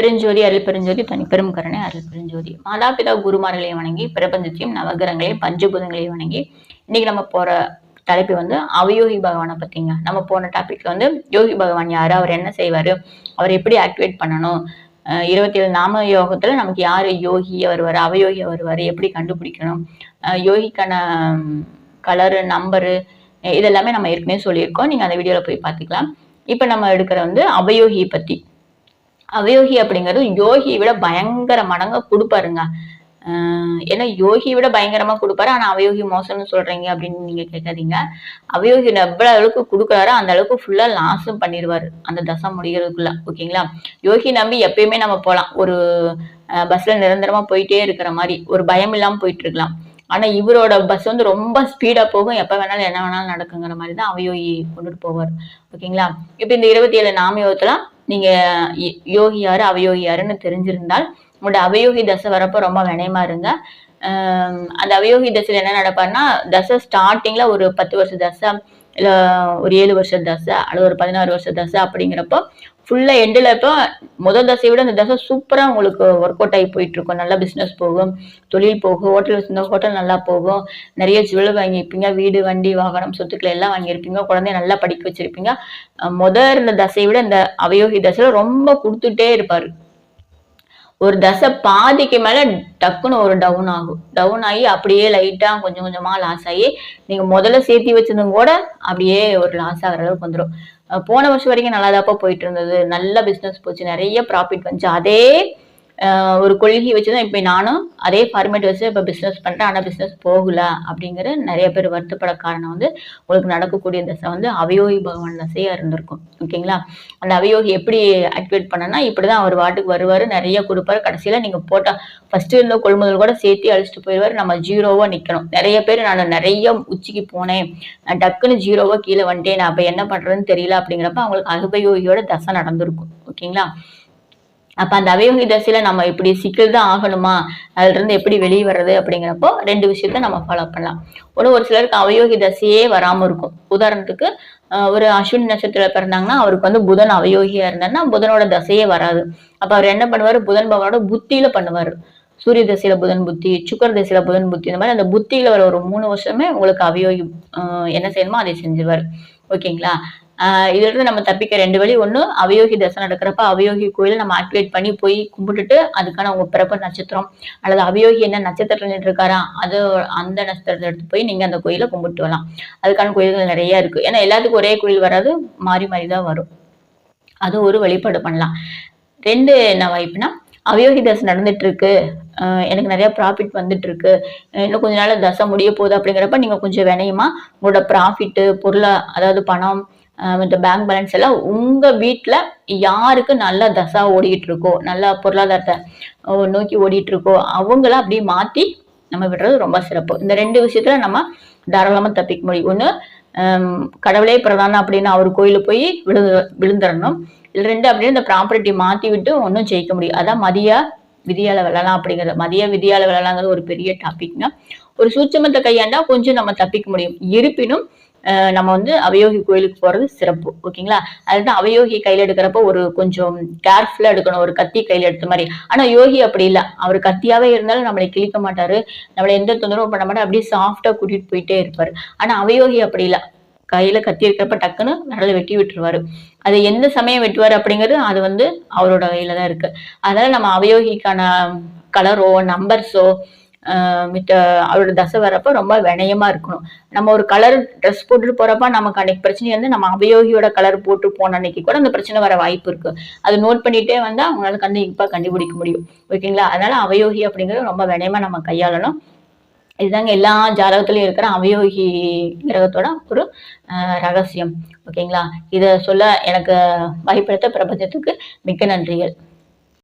பெருஞ்சோதி அருள் பெருஞ்சோதி தனிப்பெரும் கருணை அருள் பெருஞ்சோதி. மாதாபிதா குருமார்களையும் வணங்கி பிரபஞ்சத்தையும் நவகிரகங்களையும் பஞ்சபூதங்களையும் வணங்கி இன்னைக்கு நம்ம போற தலைப்பு வந்து அவயோகி பகவானை பத்திங்க. நம்ம போன டாபிக்ல வந்து யோகி பகவான் யாரு? அவர் என்ன செய்வாரு? அவர் எப்படி ஆக்டிவேட் பண்ணணும்? இருபத்தி ஏழு நாம யோகத்துல நமக்கு யாரு யோகியா வருவாரு அவயோகியா வருவாரு எப்படி கண்டுபிடிக்கணும்? யோகிக்கான கலரு நம்பரு இதெல்லாமே நம்ம ஏற்கனவே சொல்லியிருக்கோம். நீங்க அந்த வீடியோல போய் பார்த்துக்கலாம். இப்போ நம்ம எடுக்கிற வந்து அவயோகியை பத்தி. அவயோகி அப்படிங்கிறது யோகியை விட பயங்கர மடங்க கொடுப்பாருங்க. ஏன்னா யோகியை விட பயங்கரமா கொடுப்பாரு. ஆனா அவயோகி மோசம்னு சொல்றீங்க அப்படின்னு நீங்க கேட்காதீங்க. அவயோகி எவ்வளவு அளவுக்கு கொடுக்குறாரோ அந்த அளவுக்கு ஃபுல்லா லாஸும் பண்ணிடுவாரு அந்த தசை முடிகிறதுக்குள்ள. ஓகேங்களா? யோகி நம்பி எப்பயுமே நம்ம போகலாம் ஒரு பஸ்ல நிரந்தரமா போயிட்டே இருக்கிற மாதிரி. ஒரு பயம் இல்லாம போயிட்டு இருக்கலாம். ஆனா இவரோட பஸ் வந்து ரொம்ப ஸ்பீடா போகும். எப்ப வேணாலும் என்ன வேணாலும் நடக்குங்கிற மாதிரி தான் அவயோகி கொண்டுட்டு போவார். ஓகேங்களா? இப்போ இந்த இருபத்தி ஏழு நாமயோகத்துல நீங்க யோ- யோகி யாரு அவயோகி யாருன்னு தெரிஞ்சிருந்தால் உங்களோட அவயோகி தசை வரப்போ ரொம்ப வினயமா இருங்க. அந்த அவயோகி தசையில் என்ன நடப்பாருன்னா தசை ஸ்டார்டிங்ல ஒரு பத்து வருஷ தசை இல்லை ஒரு ஏழு வருஷ தசை அல்லது ஒரு பதினாறு வருஷ தசை அப்படிங்கிறப்போ ஃபுல்லா எண்டில் இப்போ முதல் தசையை விட அந்த தசை சூப்பரா உங்களுக்கு ஒர்க் அவுட் ஆகி போயிட்டு இருக்கும். நல்லா பிசினஸ் போகும் தொழில் போகும் ஹோட்டல் வச்சிருந்தா ஹோட்டல் நல்லா போகும். நிறைய ஜுவல் வாங்கியிருப்பீங்க வீடு வண்டி வாகனம் சொத்துக்களை எல்லாம் வாங்கியிருப்பீங்க. குழந்தைய நல்லா படிக்க வச்சிருப்பீங்க. முதல் இருந்த தசையை விட இந்த அவயோகி தசையில ரொம்ப கொடுத்துட்டே இருப்பாரு. ஒரு தசை பாதிக்கு மேல டக்குன்னு ஒரு டவுன் ஆகும். டவுன் ஆகி அப்படியே லைட்டா கொஞ்சம் கொஞ்சமா லாஸ் ஆகி நீங்க முதல்ல சேர்த்தி வச்சிருந்தும் கூட அப்படியே ஒரு லாஸ் ஆகிற அளவுக்கு வந்துடும் போன வருஷம் வரைக்கும் நல்லாதாப்பா போயிட்டு இருந்தது. நல்ல பிசினஸ் போச்சு. நிறைய ப்ராஃபிட் வந்துச்சு. அதே ஒரு கொள்கை வச்சுதான் இப்போ நானும் அதே ஃபார்மேட் வச்சு இப்போ பிஸ்னஸ் பண்ணுறேன் ஆனால் பிஸ்னஸ் போகல அப்படிங்கிற நிறைய பேர் வருத்தப்பட காரணம் வந்து உங்களுக்கு நடக்கக்கூடிய தசை வந்து அவயோகி பகவான் தசையாக இருந்திருக்கும். ஓகேங்களா? அந்த அவயோகி எப்படி ஆக்டிவேட் பண்ணனா இப்படிதான் அவர் வாட்டுக்கு வருவார் நிறைய கொடுப்பாரு. கடைசியில் நீங்கள் போட்டால் ஃபஸ்ட்டு இருந்த கொள்முதல் கூட சேர்த்து அழிச்சிட்டு போயிடுவார் நம்ம ஜீரோவாக நிற்கணும் நிறைய பேர் நான் நிறைய உச்சிக்கு போனேன். நான் டக்குன்னு ஜீரோவாக கீழே வந்துட்டேன். நான் அப்போ என்ன பண்ணுறதுன்னு தெரியல அப்படிங்கிறப்ப அவங்களுக்கு அகபயோகியோட தசை நடந்திருக்கும். ஓகேங்களா? அப்ப அந்த அவயோகி தசையில நம்ம இப்படி சிக்கல் தான் ஆகணுமா? அதுல இருந்து எப்படி வெளியே வர்றது அப்படிங்கிறப்போ ரெண்டு விஷயத்த நம்ம ஃபாலோ பண்ணலாம். ஒண்ணு ஒரு சிலருக்கு அவயோகி தசையே வராம இருக்கும். உதாரணத்துக்கு ஒரு அஸ்வினி நட்சத்திரத்துல பிறந்தாங்கன்னா அவருக்கு வந்து புதன் அவயோகியா இருந்தாருன்னா புதனோட தசையே வராது. அப்ப அவர் என்ன பண்ணுவாரு? புதன் பவனோட புத்தியில பண்ணுவாரு. சூரிய தசையில புதன் புத்தி சுக்கர தசையில புதன் புத்தி இந்த மாதிரி அந்த புத்தியில வர ஒரு மூணு வருஷமே உங்களுக்கு அவயோகி என்ன செய்யணுமோ அதை செஞ்சிருவாரு. ஓகேங்களா? இதுல இருந்து நம்ம தப்பிக்க ரெண்டு வழி. ஒண்ணு அவயோகி தசை நடக்கிறப்ப அவயோகி கோயிலை நம்ம ஆக்டிவேட் பண்ணி போய் கும்பிட்டுட்டு அதுக்கான உங்க பிறப்பு நட்சத்திரம் அல்லது அவயோகி என்ன நட்சத்திரம் இருக்காரா அது அந்த நட்சத்திரத்தை எடுத்து போய் நீங்க அந்த கோயிலை கும்பிட்டு வரலாம். அதுக்கான கோயில்கள் நிறைய இருக்கு. ஏன்னா எல்லாத்துக்கும் ஒரே கோயில் வராது மாறி மாறி தான் வரும். அது ஒரு வழிபாடு பண்ணலாம். ரெண்டு என்ன வாய்ப்புனா அவயோகி தசை நடந்துட்டு இருக்கு எனக்கு நிறைய ப்ராஃபிட் வந்துட்டு இருக்கு இன்னும் கொஞ்ச நாள் தசை முடிய போகுது அப்படிங்கிறப்ப நீங்க கொஞ்சம் வினையுமா உங்களோட ப்ராஃபிட்டு பொருளை அதாவது பணம் மற்ற பேங்க் பேலன்ஸ் எல்லாம் உங்கள் வீட்டில் யாருக்கு நல்ல தசா ஓடிக்கிட்டு இருக்கோ நல்ல பொருளாதாரத்தை நோக்கி ஓடிட்டு இருக்கோ அவங்கள அப்படியே மாற்றி நம்ம விடுறது ரொம்ப சிறப்பு. இந்த ரெண்டு விஷயத்துல நம்ம தாராளமாக தப்பிக்க முடியும். ஒன்று கடவுளே பிரதானம் அப்படின்னு அவர் கோயிலுக்கு போய் விழு விழுந்துடணும் இல்லை ரெண்டு அப்படின்னு இந்த ப்ராப்பர்ட்டி மாற்றி விட்டு ஒன்றும் ஜெயிக்க முடியும். அதான் மதியா விதியால விழலாம் அப்படிங்கிறது. மதிய விதியால விழலாங்கிறது ஒரு பெரிய டாபிக்னா ஒரு சூட்சமத்தை கையாண்டா கொஞ்சம் நம்ம தப்பிக்க முடியும். இருப்பினும் நம்ம வந்து அவயோகி கோயிலுக்கு போறது சிறப்பு ஓகேங்களா? அதுதான் அவயோகி கையில எடுக்கிறப்ப ஒரு கொஞ்சம் கேர்ஃபுல்லா எடுக்கணும் ஒரு கத்தி கையில எடுத்த மாதிரி. ஆனா யோகி அப்படி இல்லை. அவர் கத்தியாவே இருந்தாலும் நம்மளை கிழிக்க மாட்டாரு. நம்மளை எந்த தொந்தரவும் பண்ண மாட்டாரு. அப்படியே சாஃப்டா கூட்டிட்டு போயிட்டே இருப்பாரு. ஆனா அவயோகி அப்படி இல்லை. கையில கத்தி இருக்கிறப்ப டக்குன்னு நடல வெட்டி விட்டுருவாரு. அது எந்த சமயம் வெட்டுவாரு அப்படிங்கிறது அது வந்து அவரோட கையில தான் இருக்கு. அதனால நம்ம அவயோகிக்கான கலரோ நம்பர்ஸோ மிட்ட அவரோட தசை வரப்ப ரொம்ப வினயமா இருக்கணும். நம்ம ஒரு கலர் ட்ரெஸ் போட்டுட்டு போறப்ப நமக்கு அன்னைக்கு பிரச்சனை வந்து நம்ம அவயோகியோட கலர் போட்டு போன அன்னைக்கு கூட அந்த பிரச்சனை வர வாய்ப்பு இருக்கு. அது நோட் பண்ணிட்டே வந்தா அவங்களால கண்டிப்பா கண்டுபிடிக்க முடியும். ஓகேங்களா? அதனால அவயோகி அப்படிங்கிறது ரொம்ப வினயமா நம்ம கையாளணும். இதுதாங்க எல்லா ஜாதகத்திலையும் இருக்கிற அவயோகி கிரகத்தோட ஒரு ரகசியம். ஓகேங்களா? இதை சொல்ல எனக்கு வாய்ப்பெடுத்த பிரபஞ்சத்துக்கு மிக்க நன்றிகள்.